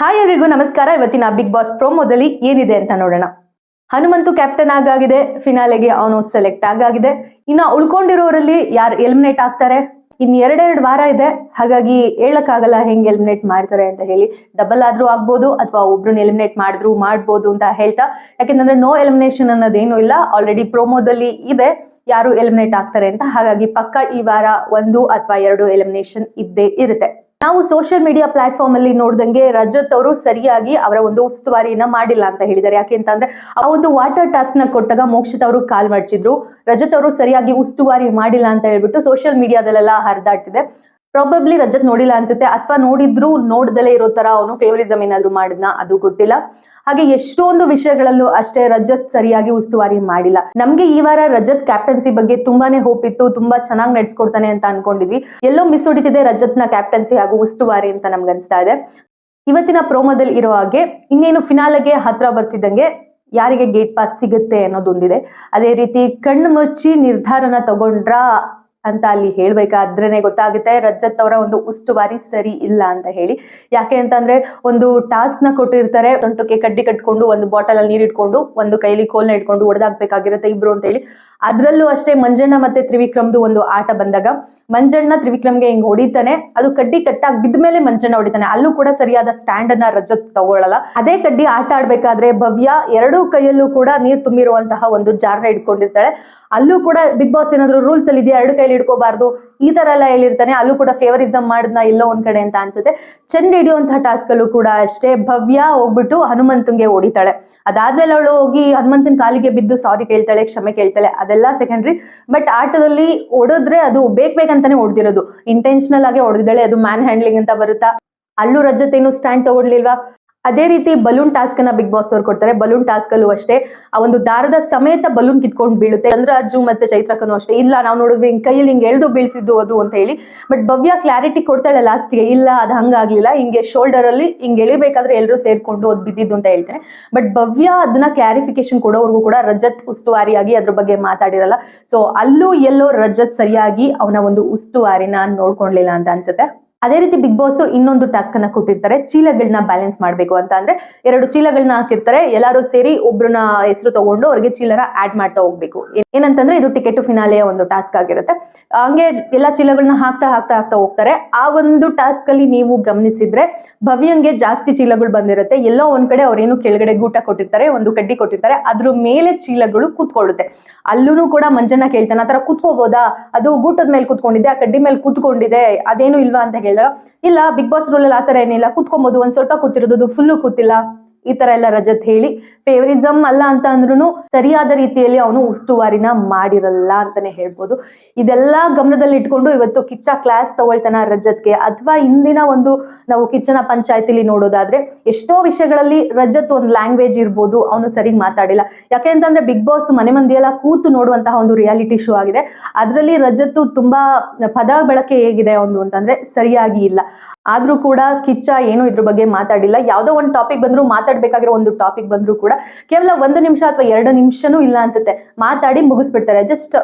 Hi ಎಲ್ರಿಗೂ ನಮಸ್ಕಾರ. ಇವತ್ತಿನ ಬಿಗ್ ಬಾಸ್ ಪ್ರೋಮೋದಲ್ಲಿ ಏನಿದೆ ಅಂತ ನೋಡೋಣ. ಹನುಮಂತು ಕ್ಯಾಪ್ಟನ್ ಆಗಾಗಿದೆ. ಫಿನಾಲೆಗೆ ಅವನು ಸೆಲೆಕ್ಟ್ ಆಗಾಗಿದೆ. ಇನ್ನು ಉಳ್ಕೊಂಡಿರೋರಲ್ಲಿ ಯಾರು ಎಲಿಮಿನೇಟ್ ಆಗ್ತಾರೆ? ಇನ್ನು ಎರಡೆರಡು ವಾರ ಇದೆ. ಹಾಗಾಗಿ ಹೇಳಕ್ಕಾಗಲ್ಲ ಹೆಂಗೆ ಎಲಿಮಿನೇಟ್ ಮಾಡ್ತಾರೆ ಅಂತ ಹೇಳಿ. ಡಬಲ್ ಆದ್ರೂ ಆಗ್ಬೋದು ಅಥವಾ ಒಬ್ರನ್ನ ಎಲಿಮಿನೇಟ್ ಮಾಡಿದ್ರು ಮಾಡ್ಬೋದು ಅಂತ ಹೇಳ್ತಾ. ಯಾಕೆಂದ್ರೆ ನೋ ಎಲಿಮಿನೇಷನ್ ಅನ್ನೋದೇನು ಇಲ್ಲ. ಆಲ್ರೆಡಿ ಪ್ರೋಮೋದಲ್ಲಿ ಇದೆ. ಯಾರು ಎಲಿಮಿನೇಟ್ ಆಗ್ತಾರೆ ಅಂತ. ಹಾಗಾಗಿ ಪಕ್ಕ ಈ ವಾರ ಒಂದು ಅಥವಾ ಎರಡು ಎಲಿಮಿನೇಷನ್ ಇದ್ದೇ ಇರುತ್ತೆ. ನಾವು ಸೋಷಿಯಲ್ ಮೀಡಿಯಾ ಪ್ಲಾಟ್ಫಾರ್ಮ್ ಅಲ್ಲಿ ನೋಡ್ದಂಗೆ ರಜತ್ ಅವರು ಸರಿಯಾಗಿ ಅವರ ಒಂದು ಉಸ್ತುವಾರಿಯನ್ನ ಮಾಡಿಲ್ಲ ಅಂತ ಹೇಳಿದ್ದಾರೆ. ಯಾಕೆ ಅಂತ ಅಂದ್ರೆ ಆ ಒಂದು ವಾಟರ್ ಟಾಸ್ಕ್ನ ಕೊಟ್ಟಾಗ ಮೋಕ್ಷಿತ ಅವರು ಕಾಲ್ ಮಾಡಿಸಿದ್ರು. ರಜತ್ ಅವರು ಸರಿಯಾಗಿ ಉಸ್ತುವಾರಿ ಮಾಡಿಲ್ಲ ಅಂತ ಹೇಳ್ಬಿಟ್ಟು ಸೋಷಿಯಲ್ ಮೀಡಿಯಾದಲ್ಲೆಲ್ಲ ಹರಿದಾಡ್ತಿದೆ. ಪ್ರಾಬಬ್ಲಿ ರಜತ್ ನೋಡಿಲ್ಲ ಅನ್ಸುತ್ತೆ. ಅಥವಾ ನೋಡಿದ್ರು ನೋಡ್ದಲೇ ಇರೋ ತರ ಅವನು ಫೇವರಿಸಮ್ ಏನಾದ್ರು ಮಾಡಿದ್ನ, ಅದು ಗೊತ್ತಿಲ್ಲ. ಹಾಗೆ ಎಷ್ಟೊಂದು ವಿಷಯಗಳಲ್ಲೂ ಅಷ್ಟೇ ರಜತ್ ಸರಿಯಾಗಿ ಉಸ್ತುವಾರಿ ಮಾಡಿಲ್ಲ. ನಮ್ಗೆ ಈ ವಾರ ರಜತ್ ಕ್ಯಾಪ್ಟನ್ಸಿ ಬಗ್ಗೆ ತುಂಬಾನೇ ಹೋಪ್ ಇತ್ತು, ತುಂಬಾ ಚೆನ್ನಾಗಿ ನಡ್ಸ್ಕೊಡ್ತಾನೆ ಅಂತ ಅನ್ಕೊಂಡಿದ್ವಿ. ಎಲ್ಲೋ ಮಿಸ್ ಹೊಡಿತಿದೆ ರಜತ್ನ ಕ್ಯಾಪ್ಟನ್ಸಿ ಹಾಗೂ ಉಸ್ತುವಾರಿ ಅಂತ ನಮ್ಗೆ ಅನ್ಸ್ತಾ ಇದೆ. ಇವತ್ತಿನ ಪ್ರೋಮೋದಲ್ಲಿ ಇರೋ ಹಾಗೆ ಇನ್ನೇನು ಫಿನಾಲೆಗೆ ಹತ್ರ ಬರ್ತಿದ್ದಂಗೆ ಯಾರಿಗೆ ಗೇಟ್ ಪಾಸ್ ಸಿಗುತ್ತೆ ಅನ್ನೋದೊಂದಿದೆ. ಅದೇ ರೀತಿ ಕಣ್ಣು ಮುಚ್ಚಿ ನಿರ್ಧಾರನ ತಗೊಂಡ್ರ ಅಂತ ಅಲ್ಲಿ ಹೇಳ್ಬೇಕಾದ್ರೇನೆ ಗೊತ್ತಾಗುತ್ತೆ, ರಜತ್ ಅವರ ಒಂದು ಉಸ್ತುವಾರಿ ಸರಿ ಇಲ್ಲ ಅಂತ ಹೇಳಿ. ಯಾಕೆ ಅಂತಂದ್ರೆ ಒಂದು ಟಾಸ್ಕ್ನ ಕೊಟ್ಟಿರ್ತಾರೆ ಸೊಂಟಕ್ಕೆ ಕಡ್ಡಿ ಕಟ್ಕೊಂಡು, ಒಂದು ಬಾಟಲ್ ಅಲ್ಲಿ ನೀರಿಟ್ಕೊಂಡು ಒಂದು ಕೈಲಿ ಕೋಲ್ನ ಇಟ್ಕೊಂಡು ಹೊಡೆದಾಕ್ಬೇಕಾಗಿರುತ್ತೆ ಇಬ್ರು ಅಂತ ಹೇಳಿ. ಅದ್ರಲ್ಲೂ ಅಷ್ಟೇ ಮಂಜಣ್ಣ ಮತ್ತೆ ತ್ರಿವಿಕ್ರಮ್ದು ಒಂದು ಆಟ ಬಂದಾಗ ಮಂಜಣ್ಣ ತ್ರಿವಿಕ್ರಮ್ಗೆ ಹಿಂಗ್ ಹೊಡಿತಾನೆ, ಅದು ಕಡ್ಡಿ ಕಟ್ಟಾಗಿ ಬಿದ್ದ ಮೇಲೆ ಮಂಜಣ್ಣ ಹೊಡಿತಾನೆ. ಅಲ್ಲೂ ಕೂಡ ಸರಿಯಾದ ಸ್ಟ್ಯಾಂಡ್ ಅನ್ನ ರಜತ್ ತಗೊಳ್ಳಲ್ಲ. ಅದೇ ಕಡ್ಡಿ ಆಟ ಆಡ್ಬೇಕಾದ್ರೆ ಭವ್ಯ ಎರಡೂ ಕೈಯಲ್ಲೂ ಕೂಡ ನೀರ್ ತುಂಬಿರುವಂತಹ ಒಂದು ಜಾರ್ನ ಇಟ್ಕೊಂಡಿರ್ತಾಳೆ ಅಲ್ಲೂ ಕೂಡ ಬಿಗ್ ಬಾಸ್ ಏನಾದ್ರು ರೂಲ್ಸ್ ಅಲ್ಲಿ ಇದೆಯಾ? ಎರಡು ಕೈಲಿ ಇಟ್ಕೋಬಾರ್ದು ಈ ತರ ಎಲ್ಲ ಹೇಳಿರ್ತಾನೆ. ಅಲ್ಲೂ ಕೂಡ ಫೇವರಿಸಮ್ ಮಾಡಿದ್ನ ಎಲ್ಲೋ ಒಂದ್ ಕಡೆ ಅಂತ ಅನ್ಸುತ್ತೆ. ಚೆಂಡ್ ಹಿಡಿಯುವಂತಹ ಟಾಸ್ಕ್ ಅಲ್ಲೂ ಕೂಡ ಅಷ್ಟೇ. ಭವ್ಯ ಹೋಗ್ಬಿಟ್ಟು ಹನುಮಂತಂಗೆ ಓಡಿತಾಳೆ. ಅದಾದ್ಮೇಲೆ ಅವಳು ಹೋಗಿ ಹನುಮಂತನ ಕಾಲಿಗೆ ಬಿದ್ದು ಸಾರಿ ಕೇಳ್ತಾಳೆ, ಕ್ಷಮೆ ಕೇಳ್ತಾಳೆ. ಅದೆಲ್ಲ ಸೆಕೆಂಡ್ರಿ ಬಟ್ ಆಟದಲ್ಲಿ ಹೊಡೆದ್ರೆ ಅದು ಬೇಕ್ ಬೇಕಂತಾನೆ ಹೊಡೆದಿರೋದು ಇಂಟೆನ್ಷನಲ್ ಆಗಿ ಹೊಡೆದಿದ್ದಾಳೆ ಅದು ಮ್ಯಾನ್ ಹ್ಯಾಂಡ್ಲಿಂಗ್ ಅಂತ ಬರುತ್ತಾ? ಅಲ್ಲೂ ರಜತ್ ಏನು ಸ್ಟ್ಯಾಂಡ್ ತಗೊಳ್ಲಿಲ್ವಾ ಅದೇ ರೀತಿ ಬಲೂನ್ ಟಾಸ್ಕ್ ಅನ್ನ ಬಿಗ್ ಬಾಸ್ ಅವ್ರು ಕೊಡ್ತಾರೆ. ಬಲೂನ್ ಟಾಸ್ಕ್ ಅಲ್ಲೂ ಅಷ್ಟೇ, ಆ ಒಂದು ದಾರದ ಸಮೇತ ಬಲೂನ್ ಕಿತ್ಕೊಂಡು ಬೀಳುತ್ತೆ. ಚಂದ್ರಾಜು ಮತ್ತೆ ಚೈತ್ರಕನು ಅಷ್ಟೇ. ಇಲ್ಲ, ನಾವು ನೋಡಿದ್ವಿ ಹಿಂಗ್ ಕೈಯಲ್ಲಿ ಹಿಂಗ್ ಎಳ್ದು ಬೀಳ್ಸಿದ್ದು ಅದು ಅಂತ ಹೇಳಿ. ಬಟ್ ಭವ್ಯ ಕ್ಲಾರಿಟಿ ಕೊಡ್ತಾಳೆ ಲಾಸ್ಟ್ಗೆ ಇಲ್ಲ, ಅದು ಹಂಗಾಗ್ಲಿಲ್ಲ. ಹಿಂಗೆ ಶೋಲ್ಡರ್ ಅಲ್ಲಿ ಹಿಂಗ್ ಎಳಿಬೇಕಾದ್ರೆ ಎಲ್ಲರೂ ಸೇರ್ಕೊಂಡು ಅದು ಬಿದ್ದಿದ್ದು ಅಂತ ಹೇಳ್ತಾರೆ ಬಟ್ ಭವ್ಯ ಅದನ್ನ ಕ್ಲಾರಿಫಿಕೇಶನ್ ಕೊಡೋವರೆಗೂ ಕೂಡ ರಜತ್ ಉಸ್ತುವಾರಿಯಾಗಿ ಅದ್ರ ಬಗ್ಗೆ ಮಾತಾಡಿರಲ್ಲ. ಸೊ ಅಲ್ಲೂ ಎಲ್ಲೋ ರಜತ್ ಸರಿಯಾಗಿ ಅವನ ಒಂದು ಉಸ್ತುವಾರಿನ ನೋಡ್ಕೊಂಡ್ಲಿಲ್ಲ ಅಂತ ಅನ್ಸುತ್ತೆ. ಅದೇ ರೀತಿ ಬಿಗ್ ಬಾಸ್ ಇನ್ನೊಂದು ಟಾಸ್ಕ್ ಅನ್ನ ಕೊಟ್ಟಿರ್ತಾರೆ ಚೀಲಗಳನ್ನ ಬ್ಯಾಲೆನ್ಸ್ ಮಾಡಬೇಕು ಅಂತ ಅಂದ್ರೆ ಎರಡು ಚೀಲಗಳನ್ನ ಹಾಕಿರ್ತಾರೆ, ಎಲ್ಲರೂ ಸೇರಿ ಒಬ್ರನ್ನ ಹೆಸರು ತಗೊಂಡು ಅವ್ರಿಗೆ ಚೀಲನ ಆಡ್ ಮಾಡ್ತಾ ಹೋಗ್ಬೇಕು. ಏನಂತಂದ್ರೆ ಇದು ಟಿಕೆಟ್ ಫಿನಾಲೆಯ ಒಂದು ಟಾಸ್ಕ್ ಆಗಿರುತ್ತೆ. ಹಂಗೆ ಎಲ್ಲಾ ಚೀಲಗಳನ್ನ ಹಾಕ್ತಾ ಹಾಕ್ತಾ ಹಾಕ್ತಾ ಹೋಗ್ತಾರೆ. ಆ ಒಂದು ಟಾಸ್ಕ್ ಅಲ್ಲಿ ನೀವು ಗಮನಿಸಿದ್ರೆ ಭವ್ಯಂಗೆ ಜಾಸ್ತಿ ಚೀಲಗಳು ಬಂದಿರುತ್ತೆ. ಎಲ್ಲೋ ಒಂದ್ ಕಡೆ ಅವ್ರೇನು ಕೆಳಗಡೆ ಗೂಟ ಕೊಟ್ಟಿರ್ತಾರೆ, ಒಂದು ಕಡ್ಡಿ ಕೊಟ್ಟಿರ್ತಾರೆ. ಅದ್ರ ಮೇಲೆ ಚೀಲಗಳು ಕೂತ್ಕೊಳ್ಳುತ್ತೆ. ಅಲ್ಲೂ ಕೂಡ ಮಂಜಣ್ಣ ಕೇಳ್ತಾನೆ ಆತರ ಕೂತ್ಕೋಬೋದಾ? ಅದು ಗೂಟದ ಮೇಲೆ ಕೂತ್ಕೊಂಡಿದೆ, ಆ ಕಡ್ಡಿ ಮೇಲೆ ಕೂತ್ಕೊಂಡಿದೆ, ಅದೇನು ಇಲ್ವಾ? ಅಂತ ಇಲ್ಲ ಬಿಗ್ ಬಾಸ್ ರೂಲ್ ಅಲ್ಲಿ ಆತರ ಏನಿಲ್ಲ. ಕುತ್ಕೊಬಹುದು ಒಂದ್ ಸ್ವಲ್ಪ ಕೂತಿರೋದು ಫುಲ್ಲು ಕೂತಿಲ್ಲ. ಈ ತರ ಎಲ್ಲ ರಜತ್ ಹೇಳಿ ಫೇವರಿಸಮ್ ಅಲ್ಲ ಅಂತ ಅಂದ್ರೂ ಸರಿಯಾದ ರೀತಿಯಲ್ಲಿ ಅವನು ಉಸ್ತುವಾರಿನ ಮಾಡಿರಲ್ಲ ಅಂತಾನೆ ಹೇಳ್ಬೋದು. ಇದೆಲ್ಲ ಗಮನದಲ್ಲಿ ಇಟ್ಕೊಂಡು ಇವತ್ತು ಕಿಚ್ಚ ಕ್ಲಾಸ್ ತಗೊಳ್ತಾನ ರಜತ್ಗೆ. ಅಥವಾ ಇಂದಿನ ಒಂದು ನಾವು ಕಿಚ್ಚನ ಪಂಚಾಯತಿಲಿ ನೋಡೋದಾದ್ರೆ, ಎಷ್ಟೋ ವಿಷಯಗಳಲ್ಲಿ ರಜತ್ ಒಂದು ಲ್ಯಾಂಗ್ವೇಜ್ ಇರ್ಬೋದು, ಅವನು ಸರಿಗ್ ಮಾತಾಡಿಲ್ಲ. ಯಾಕೆ ಅಂತಂದ್ರೆ ಬಿಗ್ ಬಾಸ್ ಮನೆ ಮಂದಿಯೆಲ್ಲ ಕೂತು ನೋಡುವಂತಹ ಒಂದು ರಿಯಾಲಿಟಿ ಶೋ ಆಗಿದೆ. ಅದರಲ್ಲಿ ರಜತ್ ತುಂಬಾ ಪದ ಬಳಕೆ ಹೇಗಿದೆ ಒಂದು ಅಂತಂದ್ರೆ ಸರಿಯಾಗಿ ಇಲ್ಲ. ಆದ್ರೂ ಕೂಡ ಕಿಚ್ಚ ಏನು ಇದ್ರ ಬಗ್ಗೆ ಮಾತಾಡಿಲ್ಲ. ಯಾವ್ದೋ ಒಂದು ಟಾಪಿಕ್ ಬಂದ್ರು ಮಾತಾಡ್ಬೇಕಾಗಿರೋ ಒಂದು ಟಾಪಿಕ್ ಬಂದ್ರು ಕೂಡ ಕೇವಲ ಒಂದು ನಿಮಿಷ ಅಥವಾ ಎರಡು ನಿಮಿಷನೂ ಇಲ್ಲ ಅನ್ಸುತ್ತೆ. ಮಾತಾಡಿ ಮುಗಿಸ್ಬಿಡ್ತಾರೆ. ಜಸ್ಟ್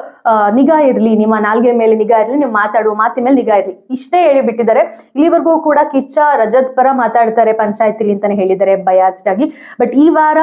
ನಿಗಾ ಇರ್ಲಿ. ನಿಮ್ಮ ನಾಲ್ಗೆ ಮೇಲೆ ನಿಗಾ ಇರ್ಲಿ. ನೀವು ಮಾತಾಡುವ ಮಾತಿನ ಮೇಲೆ ನಿಗಾ ಇರ್ಲಿ. ಇಷ್ಟೇ ಹೇಳಿ ಬಿಟ್ಟಿದ್ದಾರೆ. ಇಲ್ಲಿವರೆಗೂ ಕೂಡ ಕಿಚ್ಚ, ರಜತ್ ಪರ ಮಾತಾಡ್ತಾರೆ ಪಂಚಾಯತಿಲಿ ಅಂತಾನೆ ಹೇಳಿದ್ದಾರೆ ಬಯಾಸ್ಡ್ ಆಗಿ. ಬಟ್ ಈ ವಾರ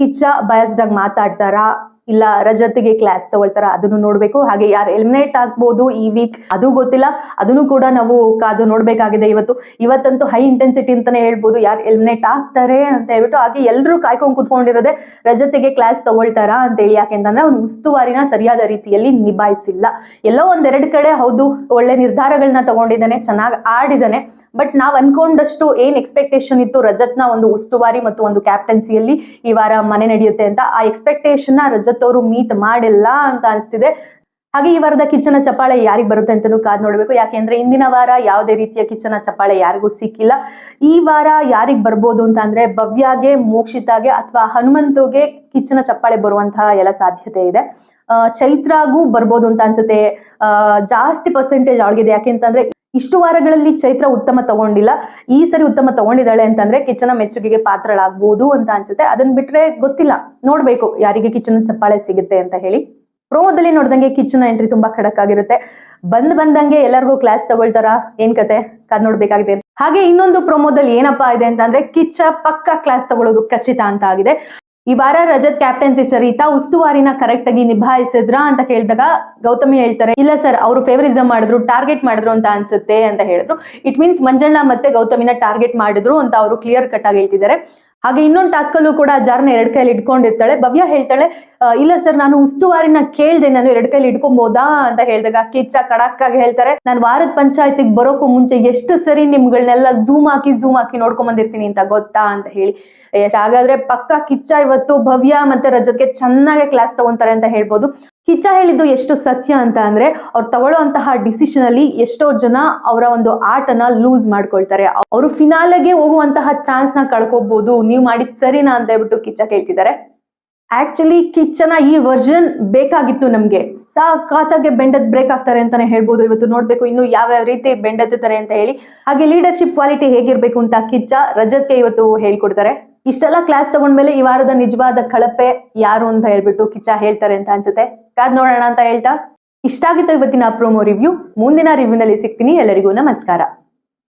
ಕಿಚ್ಚ ಬಯಾಸ್ಡ್ ಆಗಿ ಮಾತಾಡ್ತಾರಾ? ಇಲ್ಲ ರಜತ್ಗೆ ಕ್ಲಾಸ್ ತಗೊಳ್ತಾರ, ಅದನ್ನು ನೋಡ್ಬೇಕು. ಹಾಗೆ ಯಾರು ಎಲಿಮಿನೇಟ್ ಆಗ್ಬೋದು ಈ ವೀಕ್ ಅದು ಗೊತ್ತಿಲ್ಲ. ಅದನ್ನು ಕೂಡ ನಾವು ಕಾದು ನೋಡ್ಬೇಕಾಗಿದೆ ಇವತ್ತು. ಇವತ್ತಂತೂ ಹೈ ಇಂಟೆನ್ಸಿಟಿ ಅಂತಾನೆ ಹೇಳ್ಬೋದು. ಯಾರು ಎಲಿಮಿನೇಟ್ ಆಗ್ತಾರೆ ಅಂತ ಹೇಳ್ಬಿಟ್ಟು ಹಾಗೆ ಎಲ್ಲರೂ ಕಾಯ್ಕೊಂಡು ಕೂತ್ಕೊಂಡಿರೋದೆ ರಜತಿಗೆ ಕ್ಲಾಸ್ ತಗೊಳ್ತಾರಾ ಅಂತೇಳಿ. ಯಾಕೆಂತಂದ್ರೆ ಅವ್ನು ಉಸ್ತುವಾರಿನ ಸರಿಯಾದ ರೀತಿಯಲ್ಲಿ ನಿಭಾಯಿಸಿಲ್ಲ. ಎಲ್ಲೋ ಒಂದೆರಡು ಕಡೆ ಹೌದು, ಒಳ್ಳೆ ನಿರ್ಧಾರಗಳನ್ನ ತಗೊಂಡಿದ್ದಾನೆ, ಚೆನ್ನಾಗಿ ಆಡಿದಾನೆ ಬಟ್ ನಾವ್ ಅನ್ಕೊಂಡಷ್ಟು ಏನ್ ಎಕ್ಸ್ಪೆಕ್ಟೇಷನ್ ಇತ್ತು ರಜತ್ನ ಒಂದು ಉಸ್ತುವಾರಿ ಮತ್ತು ಒಂದು ಕ್ಯಾಪ್ಟನ್ಸಿಯಲ್ಲಿ ಈ ವಾರ ಮನೆ ನಡೆಯುತ್ತೆ ಅಂತ, ಆ ಎಕ್ಸ್ಪೆಕ್ಟೇಷನ್ ರಜತ್ ಅವರು ಮೀಟ್ ಮಾಡಿಲ್ಲ ಅಂತ ಅನಿಸ್ತಿದೆ. ಹಾಗೆ ಈ ವಾರದ ಕಿಚ್ಚನ ಚಪ್ಪಾಳೆ ಯಾರಿಗೆ ಬರುತ್ತೆ ಅಂತಲೂ ಕಾದ್ ನೋಡ್ಬೇಕು. ಯಾಕೆಂದ್ರೆ ಇಂದಿನ ವಾರ ಯಾವುದೇ ರೀತಿಯ ಕಿಚ್ಚನ ಚಪ್ಪಾಳೆ ಯಾರಿಗೂ ಸಿಕ್ಕಿಲ್ಲ. ಈ ವಾರ ಯಾರಿಗೆ ಬರ್ಬೋದು ಅಂತ ಅಂದ್ರೆ ಭವ್ಯಾಗೆ, ಮೋಕ್ಷಿತಾಗೆ ಅಥವಾ ಹನುಮಂತುಗೆ ಕಿಚ್ಚನ ಚಪ್ಪಾಳೆ ಬರುವಂತಹ ಎಲ್ಲ ಸಾಧ್ಯತೆ ಇದೆ. ಚೈತ್ರಾಗೂ ಬರ್ಬೋದು ಅಂತ ಅನ್ಸುತ್ತೆ. ಜಾಸ್ತಿ ಪರ್ಸೆಂಟೇಜ್ ಅವಳಿಗಿದೆ ಯಾಕೆಂತಂದ್ರೆ ಇಷ್ಟು ವಾರಗಳಲ್ಲಿ ಚೈತ್ರ ಉತ್ತಮ ತಗೊಂಡಿಲ್ಲ. ಈ ಸರಿ ಉತ್ತಮ ತಗೊಂಡಿದ್ದಾಳೆ ಅಂತಂದ್ರೆ ಕಿಚನ ಮೆಚ್ಚುಗೆಗೆ ಪಾತ್ರಳಾಗ್ಬೋದು ಅಂತ ಅನ್ಸುತ್ತೆ. ಅದನ್ನ ಬಿಟ್ರೆ ಗೊತ್ತಿಲ್ಲ. ನೋಡ್ಬೇಕು ಯಾರಿಗೆ ಕಿಚ್ಚನ ಚಪ್ಪಾಳೆ ಸಿಗುತ್ತೆ ಅಂತ ಹೇಳಿ. ಪ್ರೋಮೋದಲ್ಲಿ ನೋಡ್ದಂಗೆ ಕಿಚನ್ ಎಂಟ್ರಿ ತುಂಬಾ ಖಡಕ್ ಆಗಿರುತ್ತೆ ಬಂದ್ ಬಂದಂಗೆ ಎಲ್ಲರಿಗೂ ಕ್ಲಾಸ್ ತಗೊಳ್ತಾರ? ಏನ್ ಕತೆ? ಕಾದ್ ನೋಡ್ಬೇಕಾಗಿದೆ ಹಾಗೆ ಇನ್ನೊಂದು ಪ್ರೋಮೋದಲ್ಲಿ ಏನಪ್ಪಾ ಇದೆ ಅಂತಂದ್ರೆ ಕಿಚ್ಚ ಪಕ್ಕ ಕ್ಲಾಸ್ ತಗೊಳ್ಳೋದು ಖಚಿತ ಅಂತ ಆಗಿದೆ. ಈ ವಾರ ರಜತ್ ಕ್ಯಾಪ್ಟನ್ಸಿ ಸರಿತಾ ಉಸ್ತುವಾರಿನ ಕರೆಕ್ಟ್ ಆಗಿ ನಿಭಾಯಿಸಿದ್ರಾ ಅಂತ ಕೇಳಿದಾಗ ಗೌತಮಿ ಹೇಳ್ತಾರೆ, ಇಲ್ಲ ಸರ್ ಅವರು ಫೇವರಿಸಮ್ ಮಾಡಿದ್ರು ಟಾರ್ಗೆಟ್ ಮಾಡಿದ್ರು ಅಂತ ಅನ್ಸುತ್ತೆ ಅಂತ ಹೇಳಿದ್ರು. ಇಟ್ ಮೀನ್ಸ್ ಮಂಜಣ್ಣ ಮತ್ತೆ ಗೌತಮಿನ ಟಾರ್ಗೆಟ್ ಮಾಡಿದ್ರು ಅಂತ ಅವರು ಕ್ಲಿಯರ್ ಕಟ್ ಆಗಿ ಹೇಳ್ತಿದ್ದಾರೆ. ಹಾಗೆ ಇನ್ನೊಂದು ಟಾಸ್ಕ್ ಅಲ್ಲೂ ಕೂಡ ಜಾರ್ನ ಎರಡ್ ಕೈಲಿ ಇಟ್ಕೊಂಡಿರ್ತಾಳೆ. ಭವ್ಯ ಹೇಳ್ತಾಳೆ "ಆ, ಇಲ್ಲ ಸರ್ ನಾನು ಉಸ್ತುವಾರಿನ ಕೇಳ್ದೆ ನಾನು ಎರಡ್ ಕೈಲಿ ಇಟ್ಕೊಬಹುದಾ ಅಂತ ಹೇಳಿದಾಗ ಕಿಚ್ಚ ಕಡಕ್ ಆಗಿ ಹೇಳ್ತಾರೆ ನಾನು ವಾರದ ಪಂಚಾಯತಿಗೆ ಬರೋಕ್ಕೂ ಮುಂಚೆ ಎಷ್ಟು ಸರಿ ನಿಮ್ಗಳನ್ನೆಲ್ಲ ಝೂಮ್ ಹಾಕಿ ಝೂಮ್ ಹಾಕಿ ನೋಡ್ಕೊಂಡ್ ಬಂದಿರ್ತೀನಿ ಅಂತ ಗೊತ್ತಾ? ಅಂತ ಹೇಳಿ. ಹಾಗಾದ್ರೆ ಪಕ್ಕ ಕಿಚ್ಚ ಇವತ್ತು ಭವ್ಯ ಮತ್ತೆ ರಜತ್ಗೆ ಚೆನ್ನಾಗಿ ಕ್ಲಾಸ್ ತಗೊಂತಾರೆ ಅಂತ ಹೇಳ್ಬೋದು. ಕಿಚ್ಚ ಹೇಳಿದ್ದು ಎಷ್ಟು ಸತ್ಯ ಅಂತ ಅಂದ್ರೆ ಅವ್ರು ತಗೊಳ್ಳೋಂತಹ ಡಿಸಿಷನ್ ಅಲ್ಲಿ ಎಷ್ಟೋ ಜನ ಅವರ ಒಂದು ಆಟನ ಲೂಸ್ ಮಾಡ್ಕೊಳ್ತಾರೆ. ಅವರು ಫಿನಾಲೆಗೆ ಹೋಗುವಂತಹ ಚಾನ್ಸ್ನ ಕಳ್ಕೊಬಹುದು ನೀವು ಮಾಡಿದ್ ಸರಿನಾ ಅಂತ ಹೇಳ್ಬಿಟ್ಟು ಕಿಚ್ಚ ಕೇಳ್ತಿದ್ದಾರೆ. ಆಕ್ಚುಲಿ ಕಿಚ್ಚನ ಈ ವರ್ಷನ್ ಬೇಕಾಗಿತ್ತು ನಮ್ಗೆ. ಸಾಕಾತಾಗೆ ಬೆಂಡದ್ ಬ್ರೇಕ್ ಆಗ್ತಾರೆ ಅಂತಾನೆ ಹೇಳ್ಬೋದು. ಇವತ್ತು ನೋಡ್ಬೇಕು ಇನ್ನು ಯಾವ ಯಾವ ರೀತಿ ಬೆಂಡೆತ್ತಾರೆ ಅಂತ ಹೇಳಿ. ಹಾಗೆ ಲೀಡರ್ಶಿಪ್ ಕ್ವಾಲಿಟಿ ಹೇಗಿರ್ಬೇಕು ಅಂತ ಕಿಚ್ಚ ರಜತ್ಗೆ ಇವತ್ತು ಹೇಳ್ಕೊಡ್ತಾರೆ. ಇಷ್ಟೆಲ್ಲ ಕ್ಲಾಸ್ ತಗೊಂಡ್ಮೇಲೆ ಈ ವಾರದ ನಿಜವಾದ ಕಳಪೆ ಯಾರು ಅಂತ ಹೇಳ್ಬಿಟ್ಟು ಕಿಚ್ಚ ಹೇಳ್ತಾರೆ ಅಂತ ಅನ್ಸುತ್ತೆ. ಕಾದ್ ನೋಡೋಣ ಅಂತ ಹೇಳ್ತಾ. ಇಷ್ಟ ಆಗಿತ್ತು ಇವತ್ತಿನ ಪ್ರೋಮೋ ರಿವ್ಯೂ ಮುಂದಿನ ರಿವ್ಯೂನಲ್ಲಿ ಸಿಗ್ತೀನಿ. ಎಲ್ಲರಿಗೂ ನಮಸ್ಕಾರ.